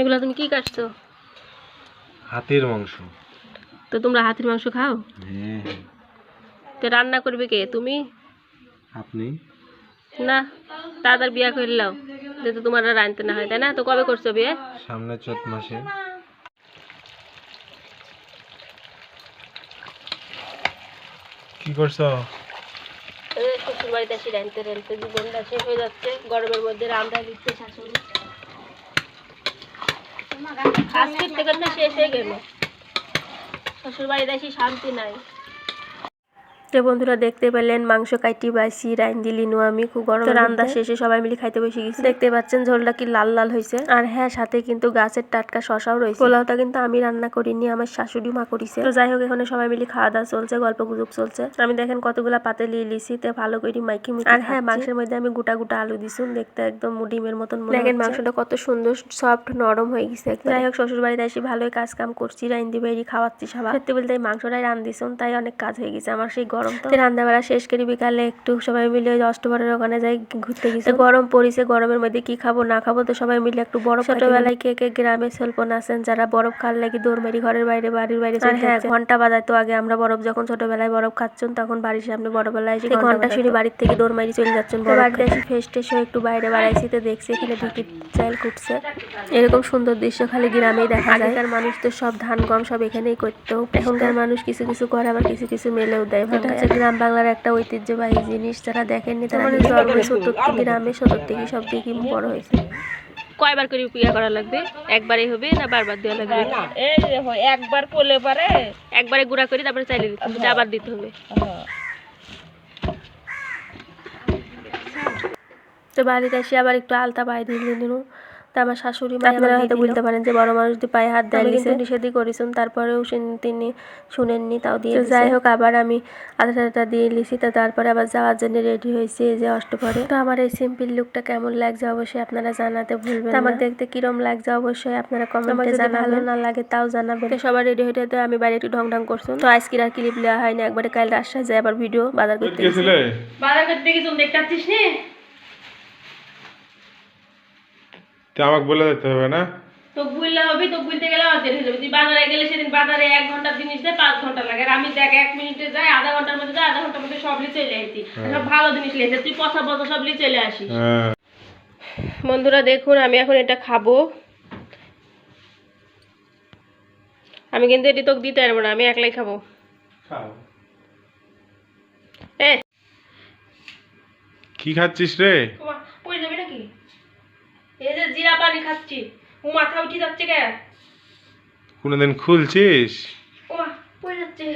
এগুলো তুমি কি কাটছো? হাতির মাংস। তো তোমরা হাতির মাংস খাও? হ্যাঁ তো রান্না করবে কে? তুমি? আপনি? না তাড়াতাড়ি বিয়া করলাও যেহেতু তোমার আর রাঁধতে না হয় তাই না? তো কবে করছ বিয়ে? সামনে চৈত মাসে। কি করছ? শ্বশুর বাড়িতে আসি রাঁধতে রাঁধতে জীবনটা শেষ হয়ে যাচ্ছে। গরমের মধ্যে রান্না দিচ্ছে শাশুড়ি। আজকের থেকে শেষ হয়ে গেল। শ্বশুরবাড়ি দেখি শান্তি নাই। তো বন্ধুরা দেখতে পেলেন মাংস কাটি বাসি রাইন দিলি নু আমি খুব গরম রান্না শেষে সবাই মিলে খাইতে বসে গেছি। দেখতে পাচ্ছেন ঝোলটা কি লাল লাল হয়েছে আর হ্যাঁ সাথে কিন্তু গাছের টাটকা শশাও রয়েছে পোলাওটা কিন্তু আমি রান্না করিনি আমার শাশুড়ি মা করিছে। তো যাই হোক এখানে সবাই মিলে খাওয়া দাওয়া চলছে গল্প গুজব চলছে। আমি দেখেন কতগুলা পাতে লিয়ে লিছি তে ভালো করে মাইকি আর হ্যাঁ মাংসের মধ্যে আমি গোটা গোটা আলু দিছুন দেখতে একদম ডিমের মতন মনে দেখেন মাংসটা কত সুন্দর সফট নরম হয়ে গেছে। যাই হোক শ্বশুর বাড়িতে এসে ভালোই কাজ কাম করছি রাইন্দি বাইরি খাওয়াচ্ছি সবাই সত্যি বলতে মাংসটাই রান দিছুন তাই অনেক কাজ হয়ে গেছে আমার সেই গরম তো। রান্না বেড়া শেষ করে বিকালে একটু সবাই মিলে ওই অষ্টভরের ওখানে যাই ঘুরতে গেছি গরম পড়িছে গরমের মধ্যে কি খাব না খাব তো সবাই মিলে একটু বরফ ছোটবেলায় কে কে গ্রামে স্বল্পন আছেন যারা বরফ খাল লাগি দৌড় মারি ঘরের বাইরে বাড়ির বাইরে হ্যাঁ ঘণ্টা বাজাইতো আগে আমরা বরফ যখন ছোটবেলায় বরফ খাচ্ছন তখন বাড়ির সামনে বড়বেলায় এসে ঘণ্টা শুনে বাড়ির থেকে দৌড় মারি চলে যাচ্ছেন বাড়িতে এসে ফেস টেস হয়ে একটু বাইরে বাড়াইছি তো দেখছি এখানে বিকিট চাইল কুটছে। এরকম সুন্দর দৃশ্য খালি গ্রামেই দেখা যায়। আগেকার মানুষ তো সব ধান গম সব এখানেই করতো। এখনকার মানুষ কিছু কিছু করে আবার কিছু কিছু মেলেও দেয় হচ্ছে গ্রাম বাংলার একটা ঐতিহ্যবাহী জিনিস যারা দেখেননি তারা জন্ম সত্তর থেকে গ্রামে সত্তর থেকে সব দিকে বড় হয়েছে। কয়বার করে বিয়া করা লাগবে? একবারই হবে না বারবার দেওয়া লাগবে? এই যে হয়, একবার করলে পারে। একবারে গুঁড়া করে তারপরে চাইলে দিতে হবে আবার দিতে হবে। তো বাড়িতে এসে আবার একটু আলতা পায়ে দিয়ে নিল। তো আমার শাশুড়ি মা আপনারা হয়তো বলতে পারেন যে বড় মানুষ দিয়ে পায়ে হাত দেয় কিন্তু নিষেধই করেছেন তারপরেও তিনি শুনেননি তাও দিয়ে যাই হোক আবার আমি আধা আধা দিয়ে লিছি তো তারপরে আবার যাওয়ার জন্য রেডি হয়েছি এই যে অষ্টপরে তো আমার এই সিম্পল লুকটা কেমন লাগছে অবশ্যই আপনারা জানাতে ভুলবেন না আমার দেখতে কিরম লাগছে অবশ্যই আপনারা কমেন্টে জানাবেন। ভালো না লাগে তাও জানাবেন। তো সবার রেডি হয়ে তো আমি বাইরে একটু ঢং ঢং করছি। তো আজকের আর ক্লিপ নেওয়া হয়নি একবারে কাল রাজশাহী যায় আবার ভিডিও বাজার করতে গেছি। বাজার করতে গেছি দেখতে পাচ্ছিস নি? তো আমাকে বলে দিতে হবে না? তো বুঝলে হবে তো বুঝতে গেলে আমার দেরি হয়ে যাবে। তুই বাজারে গেলে সেদিন বাজারে এক ঘণ্টার জিনিস দেয় পাঁচ ঘণ্টা লাগে। আর আমি দেখ এক মিনিটে যাই আধা ঘণ্টার মধ্যে যাই আধা ঘণ্টার মধ্যে সব লিয়ে চলে আসি। সব ভালো জিনিস লিয়েছে তুই পচা পচা সব লিয়ে চলে আসিস। হ্যাঁ। বন্ধুরা দেখুন আমি এখন এটা খাব। আমি কিন্তু এটি তোকে দিতে পারব না আমি একলাই খাব। এ। কি খাচ্ছিস রে? এই যে জিরা পানি খাচ্ছি ও মাথা উঠে যাচ্ছে কে? কোনোদিন খুলছিস? ও পড়ে যাচ্ছে?